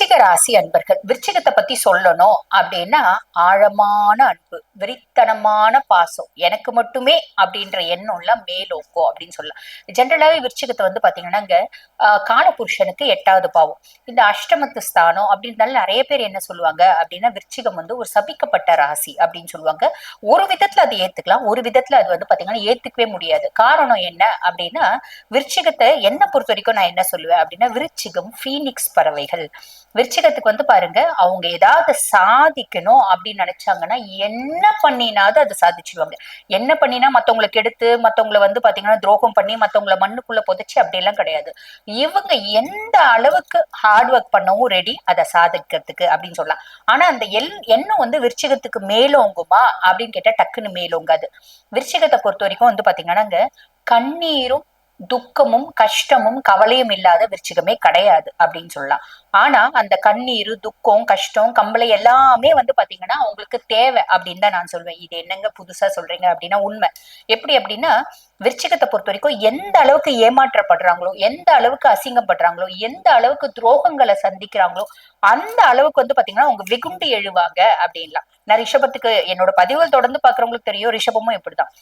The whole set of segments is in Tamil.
விருச்சிக ராசி அன்பர்கள் விருச்சிகத்தை பத்தி சொல்லணும் அப்படின்னா ஆழமான அன்பு வெறித்தனமான பாசம் எனக்கு மட்டுமே அப்படின்ற எண்ணம்லாம் மேலோக்கோ அப்படின்னு சொல்லலாம். ஜென்ரலாவே விருச்சிகத்தை வந்து பாத்தீங்கன்னா இங்க ஆஹ், காலபுருஷனுக்கு எட்டாவது பாவம். இந்த அஷ்டமத்து ஸ்தானம் அப்படின்றதால நிறைய பேர் என்ன சொல்லுவாங்க அப்படின்னா விருச்சிகம் வந்து ஒரு சபிக்கப்பட்ட ராசி அப்படின்னு சொல்லுவாங்க. ஒரு விதத்துல அது ஏத்துக்கலாம் ஒரு விதத்துல அது வந்து பாத்தீங்கன்னா ஏத்துக்கவே முடியாது. காரணம் என்ன அப்படின்னா விருச்சிகத்தை என்ன பொறுத்த வரைக்கும் நான் என்ன சொல்லுவேன் அப்படின்னா விருச்சிகம் ஃபீனிக்ஸ் பறவைகள். விருச்சிகத்துக்கு வந்து பாருங்க அவங்க ஏதாவது சாதிக்கணும் அப்படின்னு நினைச்சாங்கன்னா என்ன பண்ணினாவது அதை சாதிச்சிருவாங்க. என்ன பண்ணினா மத்தவங்களுக்கு எடுத்து மத்தவங்களை வந்து பாத்தீங்கன்னா துரோகம் பண்ணி மத்தவங்களை மண்ணுக்குள்ள புதைச்சு அப்படிலாம் கிடையாது. இவங்க எந்த அளவுக்கு ஹார்ட் ஒர்க் பண்ணவும் ரெடி அதை சாதிக்கிறதுக்கு அப்படின்னு சொல்லலாம். ஆனா அந்த எல் எண்ணம் வந்து விருச்சிகத்துக்கு மேலோங்குமா அப்படின்னு கேட்டா டக்குன்னு மேலோங்காது. விருச்சிகத்தை பொறுத்த வரைக்கும் வந்து பாத்தீங்கன்னா கண்ணீரும் துக்கமும் கஷ்டமும் கவலையும் இல்லாத விருச்சிகமே கிடையாது அப்படின்னு சொல்லலாம். ஆனா அந்த கண்ணீர் துக்கம் கஷ்டம் கம்பளை எல்லாமே வந்து பாத்தீங்கன்னா அவங்களுக்கு தேவை அப்படின்னு தான் நான் சொல்வேன். இது என்னங்க புதுசா சொல்றீங்க அப்படின்னா உண்மை. எப்படி அப்படின்னா விருச்சிகத்தை பொறுத்த வரைக்கும் எந்த அளவுக்கு ஏமாற்றப்படுறாங்களோ எந்த அளவுக்கு அசிங்கப்படுறாங்களோ எந்த அளவுக்கு துரோகங்களை சந்திக்கிறாங்களோ அந்த அளவுக்கு வந்து பாத்தீங்கன்னா அவங்க வெகுண்டு எழுவாங்க அப்படின்லாம். நான் ரிஷபத்துக்கு என்னோட பதிவுகள் தொடர்ந்து பாக்குறவங்களுக்கு தெரியும் ரிஷபமும் இப்படிதான்.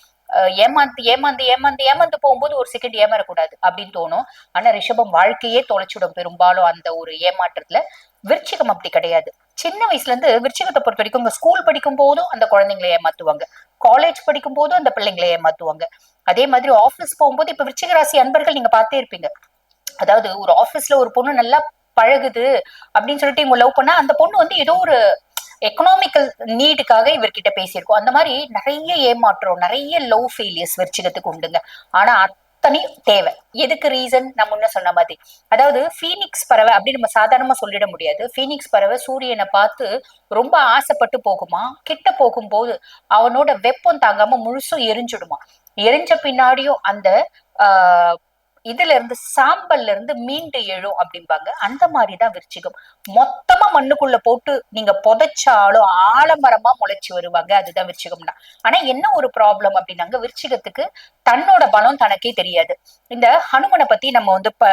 ஏமாந்து ஏமாந்து ஏமாந்து ஏமாந்து போகும்போது ஒரு செகண்ட் ஏமாறக்கூடாது அப்படின்னு தோணும். ஆனா ரிஷபம் வாழ்க்கையே தொலைச்சுடும் பெரும்பாலும் அந்த ஒரு ஏமாற்றத்துல. விருச்சிகம் அப்படி கிடையாது. சின்ன வயசுல இருந்து விருச்சிகத்தை பொறுத்த வரைக்கும் உங்க ஸ்கூல் படிக்கும் போதும் அந்த குழந்தைங்களை ஏமாத்துவாங்க. காலேஜ் படிக்கும் போதும் அந்த பிள்ளைங்களை ஏமாத்துவாங்க. அதே மாதிரி ஆபீஸ் போகும்போது இப்ப விருச்சிக ராசி அன்பர்கள் நீங்க பார்த்தே இருப்பீங்க. அதாவது ஒரு ஆபீஸ்ல ஒரு பொண்ணு நல்லா பழகுது அப்படின்னு சொல்லிட்டு இவங்க லவ் பண்ணா அந்த பொண்ணு வந்து ஏதோ ஒரு எக்கனாமிக்கல் நீடுக்காக இவர்கிட்ட பேசியிருக்கோம். அந்த மாதிரி நிறைய ஏமாற்றம் நிறைய லவ் ஃபெயிலியர்ஸ் விருச்சிகத்துக்கு உண்டுங்க. ஆனா அத்தனையும் தேவை. எதுக்கு ரீசன் நான் முன்ன சொன்ன மாதிரி. அதாவது ஃபீனிக்ஸ் பறவை அப்படி நம்ம சாதாரணமா சொல்லிட முடியாது. ஃபீனிக்ஸ் பறவை சூரியனை பார்த்து ரொம்ப ஆசைப்பட்டு போகுமா? கிட்ட போகும்போது அவனோட வெப்பம் தாங்காம முழுசும் எரிஞ்சிடுமா? எரிஞ்ச பின்னாடியும் அந்த ஆஹ் இதுல இருந்து சாம்பல்ல இருந்து மீண்டு எழும் அப்படிம்பாங்க. அந்த மாதிரிதான் விருச்சிகம். மொத்தமா மண்ணுக்குள்ள போட்டு நீங்க புதைச்சாலும் ஆலமரமா முளைச்சு வருவாங்க. அதுதான் விருச்சிகம்னா. ஆனா என்ன ஒரு ப்ராப்ளம் அப்படின்னாங்க விருச்சிகத்துக்கு தன்னோட பலம் தனக்கே தெரியாது. இந்த ஹனுமனை பத்தி நம்ம வந்து ப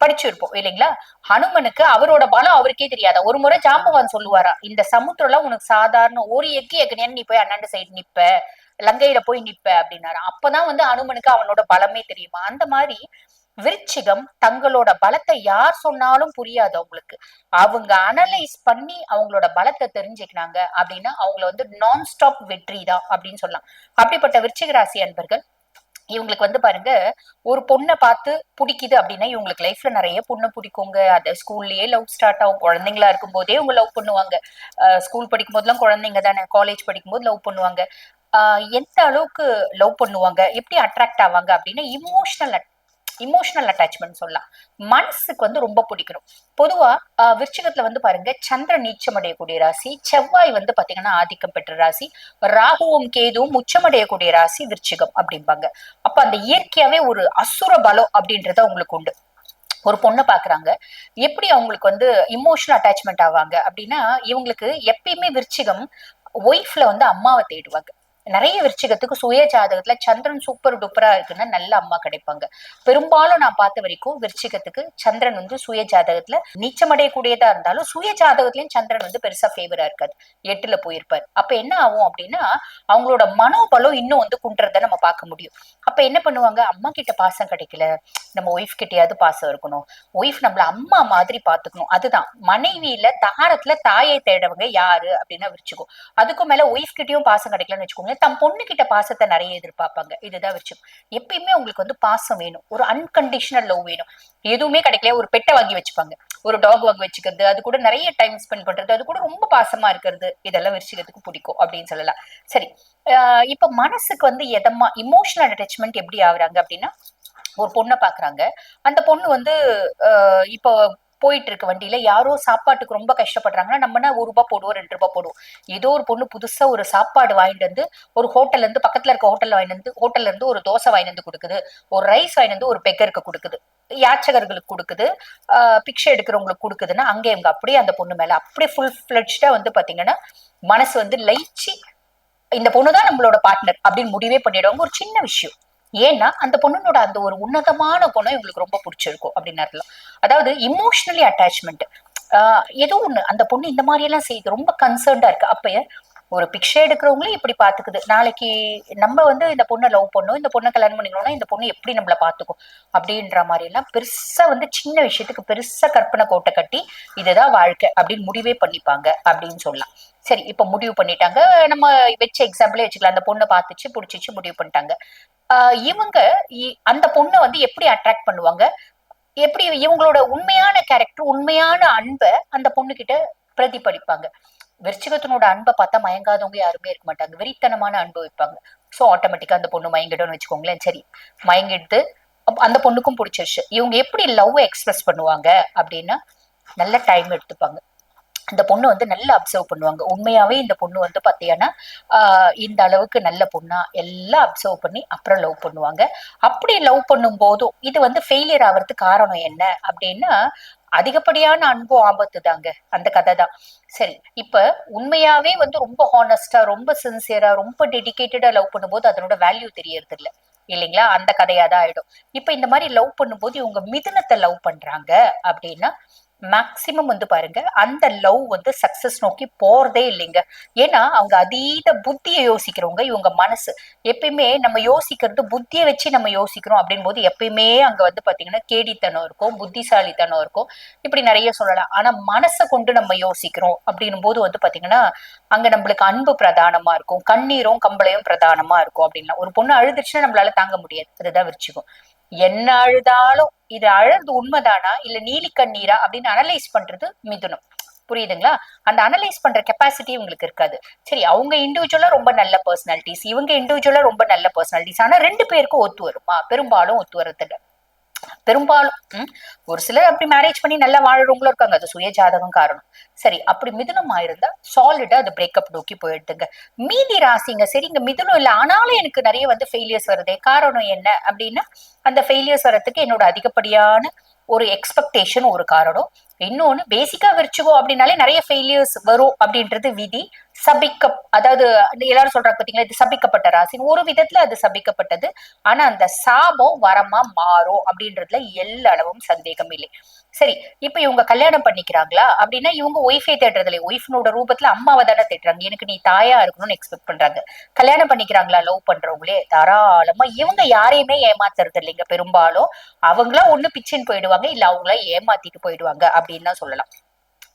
படிச்சிருப்போம் இல்லைங்களா? ஹனுமனுக்கு அவரோட பலம் அவருக்கே தெரியாதா. ஒரு முறை ஜாம்பவான் சொல்லுவாரா இந்த சமுத்திரம்லாம் உனக்கு சாதாரண ஒரு எக்கு எக்கனேன்னு நீ போய் அண்ணாண்டு சைடு நிப்ப. லங்கையில போய் நிப்ப அப்படின்னாரு. அப்பதான் வந்து அனுமனுக்கு அவனோட பலமே தெரியுமா? அந்த மாதிரி விருச்சிகம் தங்களோட பலத்தை யார் சொன்னாலும் புரியாது அவங்களுக்கு. அவங்க அனலைஸ் பண்ணி அவங்களோட பலத்தை தெரிஞ்சுக்கினாங்க அப்படின்னா அவங்கள வந்து நான் ஸ்டாப் வெற்றி தான் அப்படின்னு சொல்லலாம். அப்படிப்பட்ட விருச்சிக ராசி அன்பர்கள் இவங்களுக்கு வந்து பாருங்க ஒரு பொண்ணை பார்த்து பிடிக்குது அப்படின்னா இவங்களுக்கு லைஃப்ல நிறைய பொண்ணு பிடிக்குங்க. அது ஸ்கூல்லயே லவ் ஸ்டார்ட் ஆகும். குழந்தைங்களா இருக்கும் போதே இவங்க லவ் பண்ணுவாங்க. ஸ்கூல் படிக்கும் போதெல்லாம் குழந்தைங்க தானே. காலேஜ் படிக்கும் போது லவ் பண்ணுவாங்க. எந்த அளவுக்கு லவ் பண்ணுவாங்க? எப்படி அட்ராக்ட் ஆவாங்க அப்படின்னா இமோஷனல் இமோஷனல் அட்டாச்மெண்ட் சொல்லலாம். மனசுக்கு வந்து ரொம்ப பிடிக்கணும். பொதுவா விருச்சிகத்துல வந்து பாருங்க சந்திரன் நீச்சமடையக்கூடிய ராசி செவ்வாய் வந்து பாத்தீங்கன்னா ஆதிக்கம் பெற்ற ராசி ராகுவும் கேதுவும் உச்சமடையக்கூடிய ராசி விருச்சிகம் அப்படிம்பாங்க. அப்ப அந்த இயற்கையாவே ஒரு அசுர பலம் அப்படின்றத உங்களுக்கு உண்டு. ஒரு பொண்ணை பாக்குறாங்க. எப்படி அவங்களுக்கு வந்து இமோஷனல் அட்டாச்மெண்ட் ஆவாங்க அப்படின்னா இவங்களுக்கு எப்பயுமே விருச்சிகம் ஒய்ஃப்ல வந்து அம்மாவை தேடுவாங்க. நிறைய விருச்சிகத்துக்கு சுய ஜாதகத்துல சந்திரன் சூப்பர் டூப்பரா இருக்குன்னா நல்ல அம்மா கிடைப்பாங்க. பெரும்பாலும் நான் பார்த்த வரைக்கும் விருச்சிகத்துக்கு சந்திரன் வந்து சுய ஜாதகத்துல நீச்சமடையக்கூடியதா இருந்தாலும் சுய ஜாதகத்திலயும் சந்திரன் வந்து பெருசா ஃபேவரா இருக்காது. எட்டுல போயிருப்பாரு. அப்ப என்ன ஆகும் அப்படின்னா அவங்களோட மனோபலம் இன்னும் வந்து குன்றத நம்ம பார்க்க முடியும். அப்ப என்ன பண்ணுவாங்க? அம்மா கிட்ட பாசம் கிடைக்கல. நம்ம ஒய்ஃப் கிட்டயாவது பாசம் இருக்கணும். ஒய்ஃப் நம்மள அம்மா மாதிரி பாத்துக்கணும் அதுதான். மனைவியில தாரத்துல தாயை தேடவங்க யாரு அப்படின்னா விரிச்சுக்கும் அதுக்கும் மேல ஒய்ஃப் கிட்டயும் பாசம் கிடைக்கலன்னு வச்சுக்கோங்க தம் பொண்ணு கிட்ட பாசத்தை நிறைய எதிர்பார்ப்பாங்க. இதுதான் விஷயம் எப்பயுமே உங்களுக்கு வந்து பாசம் வேணும். ஒரு அன்கண்டிஷனல் லவ் வேணும். எதுவுமே கிடைக்கல ஒரு பெட்டை வாங்கி வச்சுப்பாங்க. ஒரு டாக் வாங்கி வச்சுக்கிறது. அது கூட நிறைய டைம் ஸ்பெண்ட் பண்றது. அது கூட ரொம்ப பாசமா இருக்கிறது. இதெல்லாம் விரிச்சிக்கிறதுக்கு பிடிக்கும் அப்படின்னு சொல்லலாம். சரி. இப்ப மனசுக்கு வந்து எதமா இமோஷனல் அட்டாச்மெண்ட் எப்படி ஆகுறாங்க அப்படின்னா ஒரு பொண்ணை பாக்குறாங்க அந்த பொண்ணு வந்து இப்போ போயிட்டு இருக்கு வண்டியில யாரோ சாப்பாட்டுக்கு ரொம்ப கஷ்டப்படுறாங்கன்னா நம்மனா ஒரு ரூபாய் போடுவோம் ரெண்டு ரூபாய் போடுவோம். ஏதோ ஒரு பொண்ணு புதுசா ஒரு சாப்பாடு வாங்கிட்டு வந்து ஒரு ஹோட்டல்ல இருந்து பக்கத்துல இருக்க ஹோட்டல்ல வாங்கிட்டு வந்து ஹோட்டல்ல இருந்து ஒரு தோசை வாங்கிட்டு வந்து கொடுக்குது. ஒரு ரைஸ் வாங்கிட்டு வந்து ஒரு பெக்கருக்கு கொடுக்குது. யாச்சகர்களுக்கு கொடுக்குது. ஆஹ் பிக்ஷை எடுக்கிறவங்களுக்கு கொடுக்குதுன்னா அங்கே இவங்க அப்படியே அந்த பொண்ணு மேல அப்படியே ஃபுல் ஃபிளட்ஜா வந்து பாத்தீங்கன்னா மனசு வந்து லைச்சி இந்த பொண்ணுதான் நம்மளோட பார்ட்னர் அப்படின்னு முடிவே பண்ணிடுவாங்க. ஒரு சின்ன விஷயம். ஏன்னா அந்த பொண்ணுனோட அந்த ஒரு உன்னதமான குணம் இவங்களுக்கு ரொம்ப பிடிச்சிருக்கும் அப்படின்னு அர்த்தம். அதாவது இமோஷனலி அட்டாச்மெண்ட் ஆஹ் ஏதோ ஒண்ணு. அந்த பொண்ணு இந்த மாதிரி எல்லாம் செய்யுது ரொம்ப கன்சர்ன்டா இருக்கு. அப்ப ஒரு பிக்ஷை எடுக்கிறவங்களும் இப்படி பாத்துக்குது. நாளைக்கு நம்ம வந்து இந்த பொண்ணை லவ் பண்ணோம் இந்த பொண்ணை கல்யாணம் பண்ணிக்கணும்னா இந்த பொண்ணு எப்படி நம்மள பாத்துக்கும்? அப்படின்ற மாதிரி எல்லாம் பெருசா வந்து சின்ன விஷயத்துக்கு பெருசா கற்பனை கோட்டை கட்டி இதுதான் வாழ்க்கை அப்படின்னு முடிவே பண்ணிப்பாங்க அப்படின்னு சொல்லலாம். சரி இப்ப முடிவு பண்ணிட்டாங்க. நம்ம வச்ச எக்ஸாம்பிளே வச்சுக்கலாம். அந்த பொண்ணை பார்த்துச்சு பிடிச்சிச்சு முடிவு பண்ணிட்டாங்க. இவங்க இ- அந்த பொண்ணை வந்து எப்படி அட்ராக்ட் பண்ணுவாங்க? எப்படி இவங்களோட உண்மையான கேரக்டர் உண்மையான அன்பை அந்த பொண்ணு கிட்ட பிரதிபலிப்பாங்க? விருச்சிகத்தினோட அன்பை பார்த்தா மயங்காதவங்க யாருமே இருக்க மாட்டாங்க. வெறித்தனமான அன்பு வைப்பாங்க. ஸோ ஆட்டோமேட்டிக்கா அந்த பொண்ணு மயங்கிடும்னு வச்சுக்கோங்களேன். சரி மயங்கிடுது அந்த பொண்ணுக்கும் பிடிச்சிருச்சு. இவங்க எப்படி லவ் எக்ஸ்பிரஸ் பண்ணுவாங்க அப்படின்னா நல்ல டைம் எடுத்துப்பாங்க. அந்த பொண்ணு வந்து நல்லா அப்சர்வ் பண்ணுவாங்க. உண்மையாவே இந்த பொண்ணு வந்து பார்த்தீங்கன்னா ஆஹ் இந்த அளவுக்கு நல்ல பொண்ணா? எல்லாம் அப்சர்வ் பண்ணி அப்புறம் லவ் பண்ணுவாங்க. அப்படி லவ் பண்ணும் போதும் இது வந்து ஃபெயிலியர் ஆகிறதுக்கு காரணம் என்ன அப்படின்னா அதிகப்படியான அன்பும் ஆபத்து தாங்க அந்த கதை தான் சரி இப்ப உண்மையாவே வந்து ரொம்ப ஹானஸ்டா ரொம்ப சின்சியரா ரொம்ப டெடிக்கேட்டடா லவ் பண்ணும்போது அதனோட வேல்யூ தெரியறது இல்ல இல்லைங்களா? அந்த கதையா தான் ஆயிடும். இப்ப இந்த மாதிரி லவ் பண்ணும்போது இவங்க மிதுனத்தை லவ் பண்றாங்க அப்படின்னா மேக்சிமம் வந்து பாருங்க அந்த லவ் வந்து சக்சஸ் நோக்கி போறதே இல்லைங்க. ஏன்னா அவங்க அதீத புத்தியை யோசிக்கிறவங்க இவங்க மனசு. எப்பயுமே நம்ம யோசிக்கிறது புத்தியை வச்சு நம்ம யோசிக்கிறோம் அப்படின் போது எப்பயுமே அங்க வந்து பாத்தீங்கன்னா கேடித்தனம் இருக்கும் புத்திசாலித்தனம் இருக்கும். இப்படி நிறைய சொல்லலாம். ஆனா மனசை கொண்டு நம்ம யோசிக்கிறோம் அப்படின்னும் போது வந்து பாத்தீங்கன்னா அங்க நம்மளுக்கு அன்பு பிரதானமா இருக்கும். கண்ணீரும் கம்பளையும் பிரதானமா இருக்கும் அப்படின்னா ஒரு பொண்ணு அழுதுச்சுன்னா நம்மளால தாங்க முடியாது. அதுதான் விரிச்சுக்கும் என்ன அழுதாலும் இது அழுது உண்மைதானா? இல்ல நீலி கண்ணீரா? அப்படின்னு அனலைஸ் பண்றது மிதுனம். புரியுதுங்களா? அந்த அனலைஸ் பண்ற கெப்பாசிட்டி உங்களுக்கு இருக்காது. சரி அவங்க இண்டிவிஜுவலா ரொம்ப நல்ல பர்சனாலிட்டிஸ் இவங்க இண்டிவிஜுவலா ரொம்ப நல்ல பர்சனாலிட்டிஸ் ஆனா ரெண்டு பேருக்கும் ஒத்து வருமா? பெரும்பாலும் ஒத்து வரதில்ல பெரும்பாலும் ஒரு சிலர் அப்படி மேரேஜ் பண்ணி நல்லா வாழறவங்களும் இருக்காங்க. அது சுய ஜாதகம் காரணம். சரி அப்படி மிதுனம் ஆயிருந்தா சாலிடா அது பிரேக்கப் நோக்கி போயிடுதுங்க. மீதி ராசிங்க சரி இங்க மிதுனம் இல்லை. ஆனாலும் எனக்கு நிறைய வந்து ஃபெயிலியர்ஸ் வருதே. காரணம் என்ன அப்படின்னா அந்த ஃபெயிலியர்ஸ் வர்றதுக்கு என்னோட அதிகப்படியான ஒரு எக்ஸ்பெக்டேஷன் ஒரு காரணம். இன்னொன்னு பேசிக்கா விரிச்சுகோ அப்படின்னாலே நிறைய ஃபெயிலியர்ஸ் வரும் அப்படின்றது விதி. சபிக்க அதாவது எல்லாரும் சொல்றாங்க பாத்தீங்களா இது சபிக்கப்பட்ட ராசி. ஒரு விதத்துல அது சபிக்கப்பட்டது. ஆனா அந்த சாபம் வரமா மாறும் அப்படின்றதுல எல்லளவும் சந்தேகம் இல்லை. சரி இப்ப இவங்க கல்யாணம் பண்ணிக்கிறாங்களா? அப்படின்னா இவங்க ஒய்ஃபே தேடுறது இல்லை. ஒய்ஃப்னோட ரூபத்துல அம்மாவை தானே தேடுறாங்க. எனக்கு நீ தாயா இருக்கணும்னு எக்ஸ்பெக்ட் பண்றாங்க. கல்யாணம் பண்ணிக்கிறாங்களா லவ் பண்றவங்களே? தாராளமா இவங்க யாரையுமே ஏமாத்துறது இல்லைங்க. பெரும்பாலும் அவங்களா ஒண்ணு பிச்சின்னு போயிடுவாங்க இல்ல அவங்கள ஏமாத்திட்டு போயிடுவாங்க அப்படின்னு தான் சொல்லலாம்.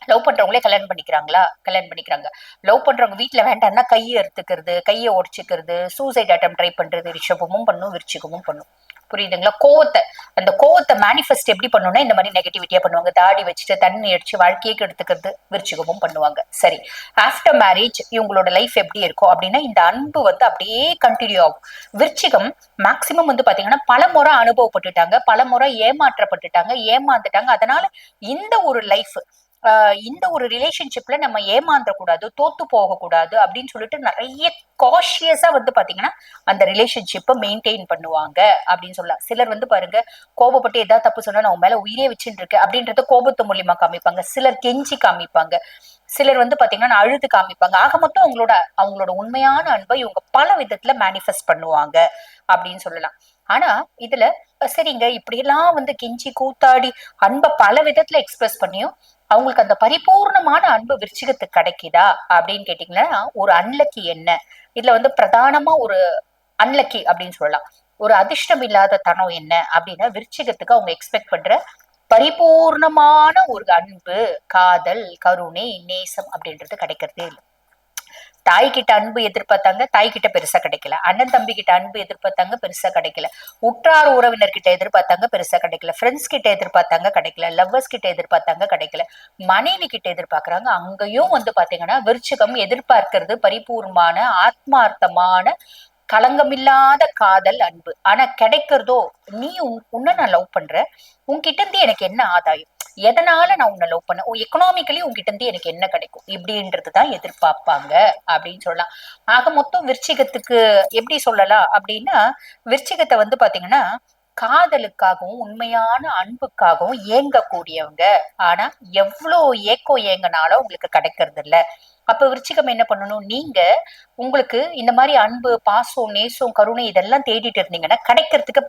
லவ் பண்றவங்களே கல்யாணம் பண்ணிக்கிறாங்களா? கல்யாணம் பண்ணிக்கிறாங்க. லவ் பண்றவங்க வீட்டுல வேண்டாம்னா கையை அறுத்துக்கிறது கையை உடச்சிக்கிறது சூசைட் அட்டம் ட்ரை பண்றது ரிஷபமும் பண்ணும் விருச்சிகமும் பண்ணும். புரியுதுங்களா? கோவத்தை அந்த கோவத்தை மேனிஃபெஸ்ட் எப்படி பண்ணணும்னா இந்த மாதிரி நெகட்டிவிட்டியா பண்ணுவாங்க. தாடி வச்சுட்டு தண்ணி அடிச்சு வாழ்க்கையை கெடுத்துக்கிறது விருச்சிகமும் பண்ணுவாங்க. சரி. ஆஃப்டர் மேரேஜ் இவங்களோட லைஃப் எப்படி இருக்கும் அப்படின்னா இந்த அன்பு வந்து அப்படியே கண்டினியூ ஆகும். விருச்சிகம் மேக்சிமம் வந்து பாத்தீங்கன்னா பல முறை அனுபவப்பட்டுட்டாங்க பல முறை ஏமாற்றப்பட்டுட்டாங்க ஏமாந்துட்டாங்க. அதனால இந்த ஒரு லைஃப் இந்த ஒரு ரிலேஷன்ஷிப்ல நம்ம ஏமாந்த கூடாது தோத்து போக கூடாது அப்படின்னு சொல்லிட்டு நிறைய காஷியஸா வந்து பாத்தீங்கன்னா அந்த ரிலேஷன்ஷிப்பை மெயின்டைன் பண்ணுவாங்க அப்படின்னு சொல்லலாம். சிலர் வந்து பாருங்க கோபப்பட்டு ஏதாவது தப்பு சொன்னா நான் உன் மேல உயிரே வச்சுட்டு இருக்கு அப்படின்றத கோபத்து மூலியமா காமிப்பாங்க. சிலர் கெஞ்சி காமிப்பாங்க. சிலர் வந்து பாத்தீங்கன்னா அழுது காமிப்பாங்க. ஆக மொத்தம் அவங்களோட அவங்களோட உண்மையான அன்பை இவங்க பல விதத்துல மேனிஃபெஸ்ட் பண்ணுவாங்க அப்படின்னு சொல்லலாம். ஆனா இதுல சரிங்க இப்படி எல்லாம் வந்து கெஞ்சி கூத்தாடி அன்பை பல விதத்துல எக்ஸ்பிரஸ் பண்ணியும் அவங்களுக்கு அந்த பரிபூர்ணமான அன்பு விருச்சிகத்துக்கு கிடைக்குதா? அப்படின்னு கேட்டீங்கன்னா ஒரு அன்லக்கி என்ன இதுல வந்து பிரதானமா ஒரு அன்லக்கி அப்படின்னு சொல்லலாம். ஒரு அதிர்ஷ்டம் இல்லாத தனம் என்ன? அப்படின்னா விருச்சிகத்துக்கு அவங்க எக்ஸ்பெக்ட் பண்ற பரிபூர்ணமான ஒரு அன்பு காதல் கருணை நேசம் அப்படின்றது கிடைக்கிறதே இல்லை. தாய் கிட்ட அன்பு எதிர்பார்த்தாங்க தாய் கிட்ட பெருசா கிடைக்கல. அண்ணன் தம்பி கிட்ட அன்பு எதிர்பார்த்தாங்க பெருசா கிடைக்கல. உற்றார் உறவினர் கிட்ட எதிர்பார்த்தாங்க பெருசா கிடைக்கல. ஃப்ரெண்ட்ஸ் கிட்ட எதிர்பார்த்தாங்க கிடைக்கல. லவ்வர்ஸ் கிட்ட எதிர்பார்த்தாங்க கிடைக்கல. மனைவி கிட்ட எதிர்பார்க்கறாங்க. அங்கேயும் வந்து பாத்தீங்கன்னா விருச்சிகம் எதிர்பார்க்கிறது பரிபூர்ணமான ஆத்மார்த்தமான களங்கமில்லாத காதல் அன்பு. ஆனா கிடைக்கிறதோ நீ உன்- உன்னை நான் லவ் பண்ற உன்கிட்ட இருந்து எனக்கு என்ன ஆதாயம்? எதனால நான் உன்னை லவ் பண்ண? எக்கனாமிக்கலி உங்ககிட்ட இருந்து எனக்கு என்ன கிடைக்கும்? இப்படின்றது தான் எதிர்பார்ப்பாங்க அப்படின்னு சொல்லலாம். ஆக மொத்தம் விருச்சிகத்துக்கு எப்படி சொல்லலாம் அப்படின்னா விருச்சிகத்தை வந்து பாத்தீங்கன்னா காதலுக்காகவும் உண்மையான அன்புக்காகவும் ஏங்கக்கூடியவங்க ஆனா எவ்வளோ ஏக்கோ ஏங்கினாலும் உங்களுக்கு கிடைக்கிறது இல்ல அப்ப விருச்சிகம் என்ன பண்ணணும்? நீங்க உங்களுக்கு இந்த மாதிரி அன்பு பாசம் நேசம் கருணை இதெல்லாம் தேடிட்டு இருந்தீங்கன்னா கிடைக்கிறதுக்கு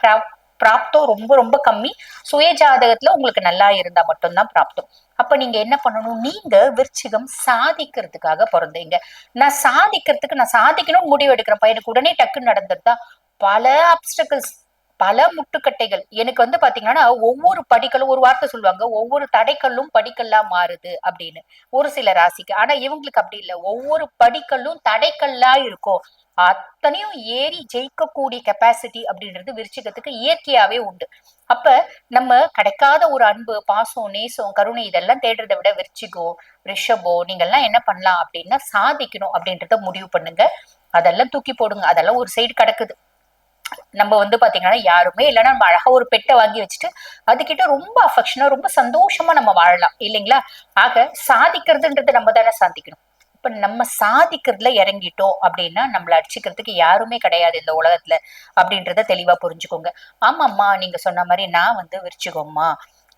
பிராப்தம் ரொம்ப ரொம்ப கம்மி. சுய ஜாதகத்துல உங்களுக்கு நல்லா இருந்தா மட்டும்தான் பிராப்தம். அப்ப நீங்க என்ன பண்ணணும்? நீங்க விருச்சிகம் சாதிக்கிறதுக்காக பிறந்தீங்க. நான் சாதிக்கிறதுக்கு நான் சாதிக்கணும்னு முடிவு எடுக்கிறேன் பையனுக்கு உடனே டக்குன்னு நடந்ததுதான் பல அப்டக்கிள்ஸ் பல முட்டுக்கட்டைகள். எனக்கு வந்து பாத்தீங்கன்னா ஒவ்வொரு படிக்கலும் ஒரு வார்த்தை சொல்லுவாங்க. ஒவ்வொரு தடைக்கல்லும் படிக்கல்லா மாறுது அப்படின்னு. ஒரு சில ராசிக்கு. ஆனா இவங்களுக்கு அப்படி இல்லை. ஒவ்வொரு படிக்கல்லும் தடைக்கல்லா இருக்கும். அத்தனையும் ஏறி ஜெயிக்கக்கூடிய கெப்பாசிட்டி அப்படின்றது விருச்சிகத்துக்கு இயற்கையாவே உண்டு. அப்ப நம்ம கிடைக்காத ஒரு அன்பு பாசம் நேசம் கருணை இதெல்லாம் தேடுறதை விட விருச்சிகோ ரிஷபோ நீங்க எல்லாம் என்ன பண்ணலாம் அப்படின்னா சாதிக்கணும் அப்படின்றத முடிவு பண்ணுங்க. அதெல்லாம் தூக்கி போடுங்க. அதெல்லாம் ஒரு சைடு கிடக்குது. நம்ம வந்து பாத்தீங்கன்னா யாருமே இல்லைன்னா நம்ம அழகா ஒரு பெட்டை வாங்கி வச்சுட்டு அதுக்கிட்ட ரொம்ப அஃபெக்ஷனா ரொம்ப சந்தோஷமா நம்ம வாழலாம். இல்லைங்களா? ஆக சாதிக்கிறதுன்றது நம்ம தானே சாதிக்கணும். இப்ப நம்ம சாதிக்கிறதுல இறங்கிட்டோம் அப்படின்னா நம்மள அடிச்சுக்கிறதுக்கு யாருமே கிடையாது இந்த உலகத்துல அப்படின்றத தெளிவா புரிஞ்சுக்கோங்க. ஆமாம்மா நீங்க சொன்ன மாதிரி நான் வந்து விரிச்சுக்கோம்மா.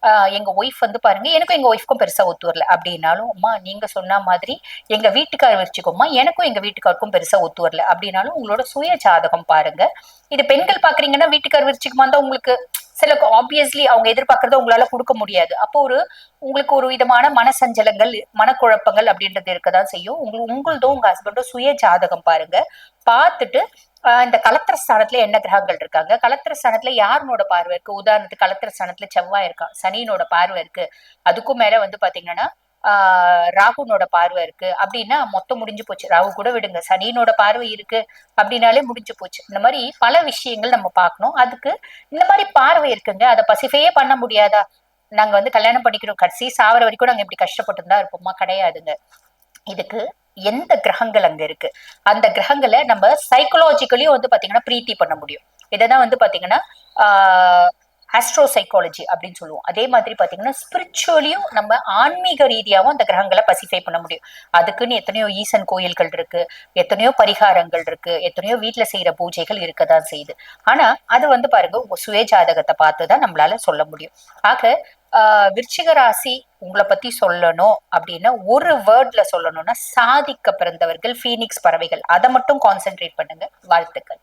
ஆஹ் எங்க ஒய்ஃப் வந்து பாருங்க எனக்கும் எங்க ஒய்ஃப்க்கும் பெருசா ஒத்து வரல. அப்படின்னாலும் அம்மா நீங்க சொன்ன மாதிரி எங்க வீட்டுக்கார் வச்சுக்கோமா எனக்கும் எங்க வீட்டுக்காருக்கும் பெருசா ஒத்து வரல. அப்படின்னாலும் உங்களோட சுய ஜாதகம் பாருங்க. இது பெண்கள் பாக்குறீங்கன்னா வீட்டுக்கார் விரிச்சுக்குமா தான் உங்களுக்கு சில ஆப்வியஸ்லி அவங்க எதிர்பார்க்கறத உங்களால கொடுக்க முடியாது. அப்போ ஒரு உங்களுக்கு ஒரு விதமான மனசஞ்சலங்கள் மனக்குழப்பங்கள் அப்படின்றது இருக்கதான் செய்யும். உங்களுக்கு உங்களதும் உங்க ஹஸ்பண்டோ சுய ஜாதகம் பாருங்க. பார்த்துட்டு ஆஹ் இந்த கலத்திர ஸ்தானத்துல என்ன கிரகங்கள் இருக்காங்க? கலத்திர ஸ்தானத்துல யாருனோட பார்வை இருக்கு? உதாரணத்துக்கு கலத்திர ஸ்தானத்துல செவ்வாய் இருக்கான் சனியினோட பார்வை இருக்கு. அதுக்கும் மேல வந்து பாத்தீங்கன்னா ராகுனோட பார்வை இருக்கு. அப்படின்னா மொத்தம் முடிஞ்சு போச்சு. ராகு கூட விடுங்க. சனியினோட பார்வை இருக்கு அப்படின்னாலே முடிஞ்சு போச்சு. இந்த மாதிரி பல விஷயங்கள் நம்ம பார்க்கணும். அதுக்கு இந்த மாதிரி பார்வை இருக்குங்க. அதை பசிஃபையே பண்ண முடியாதா? நாங்க வந்து கல்யாணம் பண்ணிக்கிறோம். கடைசி சாவர வரைக்கும் நாங்க இப்படி கஷ்டப்பட்டு தான் இருப்போமா? கிடையாதுங்க. இதுக்கு எந்த கிரகங்கள் அங்க இருக்கு? அந்த கிரகங்களை நம்ம சைக்கலாஜிக்கலியும் வந்து பாத்தீங்கன்னா பிரீத்தி பண்ண முடியும். இதைதான் வந்து பாத்தீங்கன்னா ஆஹ் ஆஸ்ட்ரோ சைக்காலஜி அப்படின்னு சொல்லுவோம். அதே மாதிரி பார்த்தீங்கன்னா ஸ்பிரிச்சுவலியும் நம்ம ஆன்மீக ரீதியாவும் அந்த கிரகங்களை பசிஃபை பண்ண முடியும். அதுக்குன்னு எத்தனையோ ஈசன் கோயில்கள் இருக்கு எத்தனையோ பரிகாரங்கள் இருக்கு எத்தனையோ வீட்டில் செய்யற பூஜைகள் இருக்க தான் செய்யுது. ஆனா அது வந்து பாருங்க உங்க சுய ஜாதகத்தை பார்த்துதான் நம்மளால சொல்ல முடியும். ஆக ஆஹ் விருச்சிக ராசி உங்களை பத்தி சொல்லணும் அப்படின்னா ஒரு வேர்ட்ல சொல்லணும்னா சாதிக்க பிறந்தவர்கள் ஃபீனிக்ஸ் பறவைகள். அதை மட்டும் கான்சென்ட்ரேட் பண்ணுங்க. வாழ்த்துக்கள்.